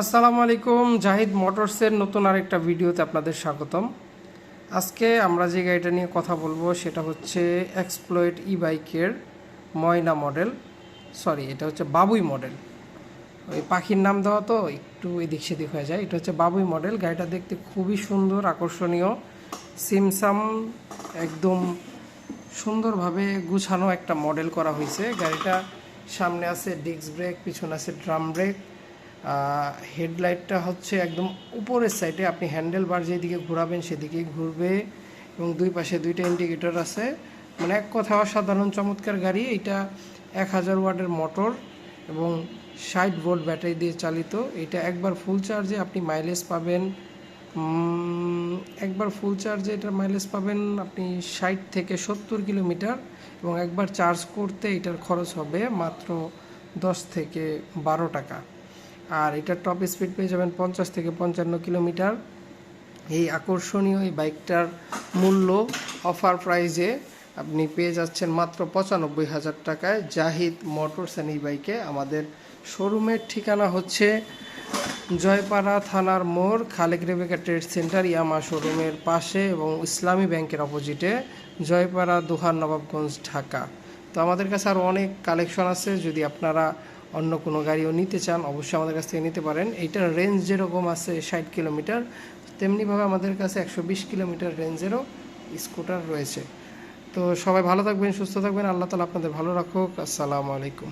আসসালামু আলাইকুম, জাহিদ মোটরসের নতুন আরেকটা ভিডিওতে আপনাদের স্বাগতম। আজকে আমরা যে গাড়িটা নিয়ে কথা বলব সেটা হচ্ছে এক্সপ্লয়েড ই বাইকের ময়না মডেল। সরি এটা হচ্ছে বাবুই মডেল। ওই পাখির নাম দেওয়া তো, একটু এদিক সেদিক হয়ে যায়। এটা হচ্ছে বাবুই মডেল। গাড়িটা দেখতে খুবই সুন্দর, আকর্ষণীয়, সিমসাম, একদম সুন্দরভাবে গুছানো একটা মডেল করা হয়েছে। গাড়িটা সামনে আছে ডিস্ক ব্রেক, পিছনে আছে ড্রাম ব্রেক। হেডলাইটটা হচ্ছে একদম উপরের সাইডে আপনি হ্যান্ডেল বার যেদিকে ঘোরাবেন সেদিকেই ঘুরবে এবং দুই পাশে দুইটা ইন্ডিকেটর আছে। মানে এক কথা অসাধারণ চমৎকার গাড়ি এটা এক হাজার ওয়াটের মোটর এবং ষাট ভোল্ট ব্যাটারি দিয়ে চালিত। এটা একবার ফুল চার্জে আপনি মাইলেজ পাবেন একবার ফুল চার্জে এটার মাইলেজ পাবেন আপনি ষাট থেকে সত্তর কিলোমিটার এবং একবার চার্জ করতে এটার খরচ হবে মাত্র দশ থেকে বারো টাকা। আর এটার টপ স্পিড পেয়ে যাবেন পঞ্চাশ থেকে পঞ্চান্ন কিলোমিটার। এই আকর্ষণীয় এই বাইকটার মূল্য অফার প্রাইজে আপনি পেয়ে যাচ্ছেন মাত্র পঁচানব্বই হাজার টাকায় জাহিদ মোটরস এই বাইকে। আমাদের শোরুমের ঠিকানা হচ্ছে জয়পাড়া থানার মোড়, Khalek Rebeka trade center, Yamaha শোরুমের পাশে এবং ইসলামী ব্যাংকের অপোজিটে জয়পাড়া দোহার নবাবগঞ্জ, ঢাকা। তো আমাদের কাছে আরও অনেক কালেকশন আছে। যদি আপনারা অন্য কোনো গাড়িও নিতে চান, অবশ্যই আমাদের কাছ থেকে নিতে পারেন। এইটার রেঞ্জ যেরকম আছে ষাট কিলোমিটার, তেমনিভাবে আমাদের কাছে একশো বিশ কিলোমিটার রেঞ্জেরও স্কুটার রয়েছে। তো সবাই ভালো থাকবেন, সুস্থ থাকবেন, আল্লাহ তালা আপনাদের ভালো রাখুক। আসসালামু আলাইকুম।